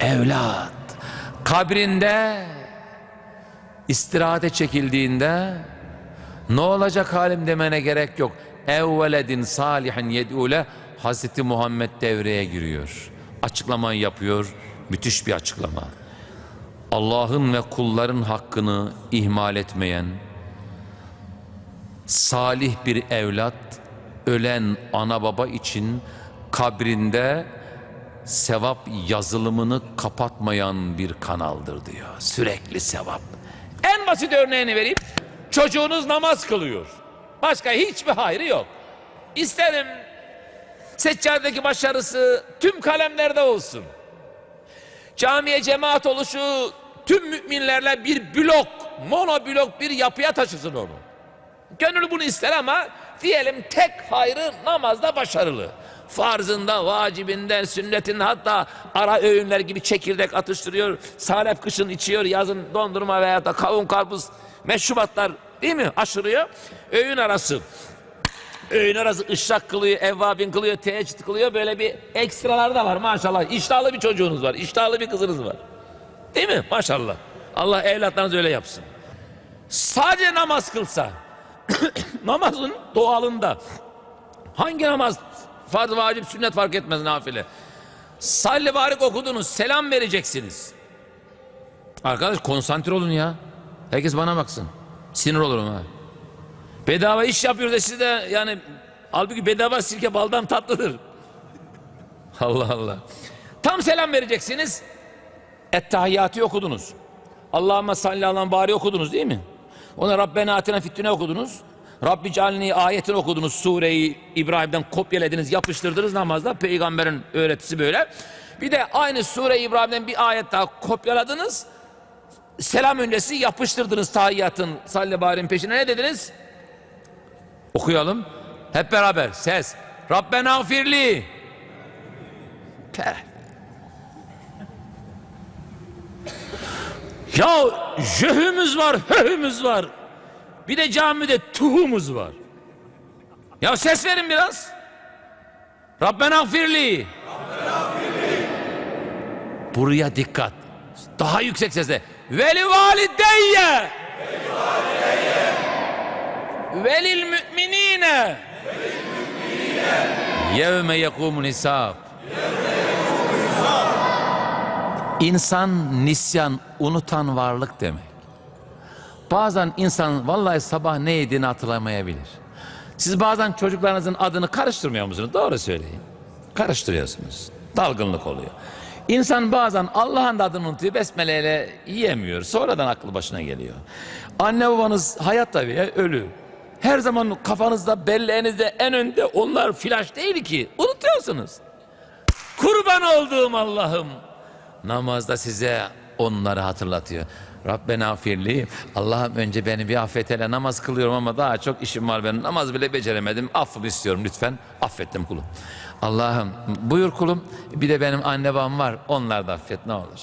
evlat kabrinde istirahate çekildiğinde ne olacak halim demene gerek yok. Evveledin salihin yed'ule Hazreti Muhammed devreye giriyor. Açıklamayı yapıyor. Müthiş bir açıklama. Allah'ın ve kulların hakkını ihmal etmeyen, salih bir evlat, ölen ana baba için kabrinde sevap yazılımını kapatmayan bir kanaldır diyor. Sürekli sevap. En basit örneğini vereyim. Çocuğunuz namaz kılıyor. Başka hiçbir hayrı yok. İsterim seccadedeki başarısı tüm kalemlerde olsun. Camiye cemaat oluşu tüm müminlerle bir blok, mono blok bir yapıya taşısın onu. Gönül bunu ister ama diyelim tek hayrı namazda başarılı. Farzında, vacibinden, sünnetinde hatta ara öğünler gibi çekirdek atıştırıyor. Salep kışın içiyor, yazın dondurma veya da kavun karpuz meşrubatlar değil mi aşırıyor. Öğün arası. Öğün arası ışrak kılıyor, evvabin kılıyor, teheccüd kılıyor. Böyle bir ekstralar da var maşallah. İştahlı bir çocuğunuz var, iştahlı bir kızınız var. Değil mi? Maşallah. Allah evlatlarınızı öyle yapsın. Sadece namaz kılsa, namazın doğalında hangi namaz farz, vacip, sünnet fark etmez nafile. Salli barik okudunuz, selam vereceksiniz. Arkadaş konsantre olun ya. Herkes bana baksın. Sinir olurum ha. Bedava iş yapıyor da siz de yani halbuki bedava sirke baldan tatlıdır. Allah Allah. Tam selam vereceksiniz. Ettehiyyatı okudunuz. Allahümme salli ala bari okudunuz değil mi? Ona Rabbena atina fittüne okudunuz. Rabbi calni ayetini okudunuz. Sureyi İbrahim'den kopyaladınız, yapıştırdınız namazda. Peygamberin öğretisi böyle. Bir de aynı Sure İbrahim'den bir ayet daha kopyaladınız. Selam öncesi yapıştırdınız tahiyyatın salli peşine ne dediniz? Okuyalım. Hep beraber ses. Rabbena firli. Ya jöhümüz var, höhümüz var. Bir de camide tuhumuz var. Ya ses verin biraz. Rabbena firli. Buraya dikkat. Daha yüksek sesle. Veli valideyye. Velil müminine. Yevme yekumun hisab. İnsan nisyan, unutan varlık demek. Bazen insan vallahi sabah ne yediğini hatırlamayabilir. Siz bazen çocuklarınızın adını karıştırmıyor musunuz? Doğru söyleyin. Karıştırıyorsunuz. Dalgınlık oluyor. İnsan bazen Allah'ın da adını unutuyor, besmeleyle yiyemiyor. Sonradan aklı başına geliyor. Anne babanız hayat tabii, ölü. Her zaman kafanızda, belleğinizde en önde onlar flash değil ki. Unutuyorsunuz. Kurban olduğum Allah'ım. Namazda size onları hatırlatıyor. Rabbena firli. Allah'ım önce beni bir affet hele namaz kılıyorum ama daha çok işim var benim. Namaz bile beceremedim. Affımı istiyorum lütfen. Affettim kulum. Allah'ım buyur kulum. Bir de benim anne babam var. Onlar da affet ne olur.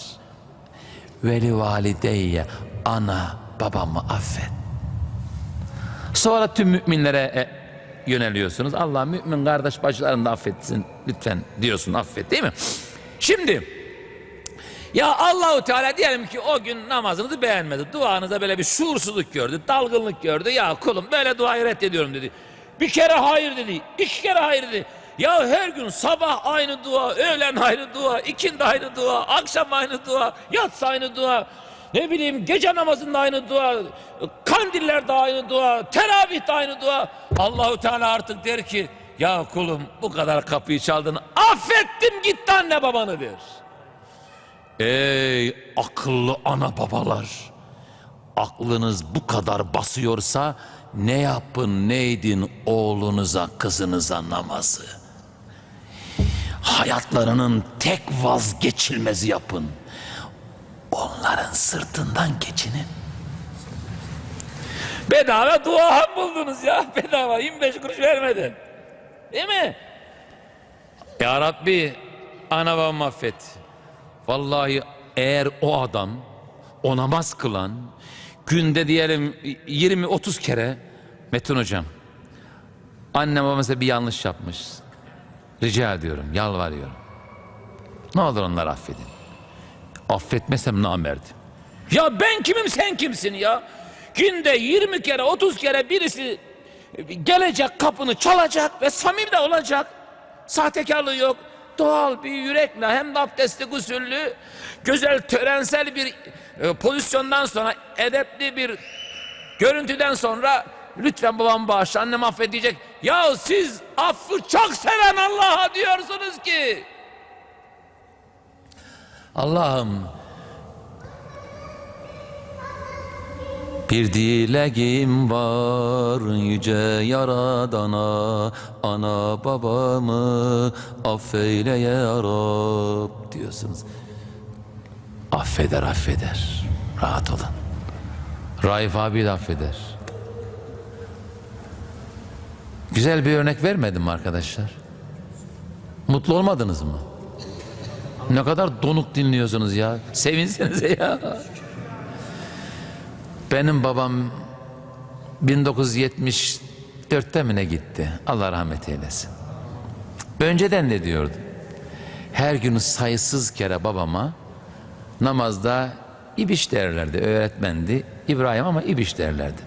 Veli valideyye. Ana babamı affet. Sonra tüm müminlere e, yöneliyorsunuz. Allah mümin kardeş bacılarını da affetsin lütfen diyorsun affet değil mi? Şimdi ya Allahu Teala diyelim ki o gün namazınızı beğenmedi. Duanıza böyle bir şuursuzluk gördü, dalgınlık gördü. Ya kulum böyle duayı reddediyorum dedi. Bir kere hayır dedi, iki kere hayır dedi. Ya her gün sabah aynı dua, öğlen aynı dua, ikindi aynı dua, akşam aynı dua, yatsı aynı dua. Ne bileyim gece namazında aynı dua, kandillerde aynı dua, teravihde aynı dua. Allahu Teala artık der ki ya kulum bu kadar kapıyı çaldın affettim gitti anne babanı der. Ey akıllı ana babalar. Aklınız bu kadar basıyorsa ne yapın ne edin oğlunuza kızınıza namazı. Hayatlarının tek vazgeçilmezi yapın. Onların sırtından geçinin. Bedava dua buldunuz ya. Bedava 25 kuruş vermeden. Değil mi? Ya Rabbi ana babamı affet. Vallahi eğer o adam o namaz kılan günde diyelim 20-30 kere Metin hocam annem babamıza bir yanlış yapmış. Rica ediyorum, yalvarıyorum. Ne olur onları affedin. affetmesem namerdim. Ya ben kimim sen kimsin ya? Günde 20 kere 30 kere birisi gelecek kapını çalacak ve samimi de olacak. Sahtekarlığı yok. Doğal bir yürekle hem de abdestli gusüllü güzel törensel bir e, pozisyondan sonra edepli bir görüntüden sonra lütfen babam bağışla annem affedecek. Ya siz affı çok seven Allah'a diyorsunuz ki. Allah'ım bir dileğim var yüce yaradana ana babamı affeyle ya Rab diyorsunuz. Affeder affeder. Rahat olun. Raif abi de affeder. Güzel bir örnek vermedim mi arkadaşlar? Mutlu olmadınız mı? Ne kadar donuk dinliyorsunuz ya. Sevinsenize ya. Benim babam 1974'te mi ne gitti? Allah rahmet eylesin. Önceden ne diyordu? Her gün sayısız kere babama namazda İbiş derlerdi. Öğretmendi. İbrahim ama İbiş derlerdi.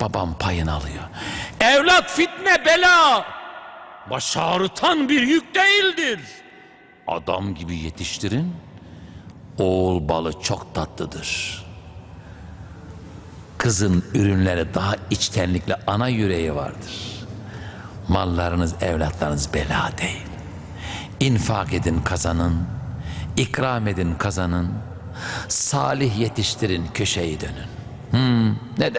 Babam payını alıyor. Evlat fitne bela. Baş ağrıtan bir yük değildir. Adam gibi yetiştirin. Oğul balı çok tatlıdır. Kızın ürünleri daha içtenlikle ana yüreği vardır. Mallarınız, evlatlarınız bela değil. İnfak edin kazanın, ikram edin kazanın, salih yetiştirin köşeyi dönün. Hmm, ne de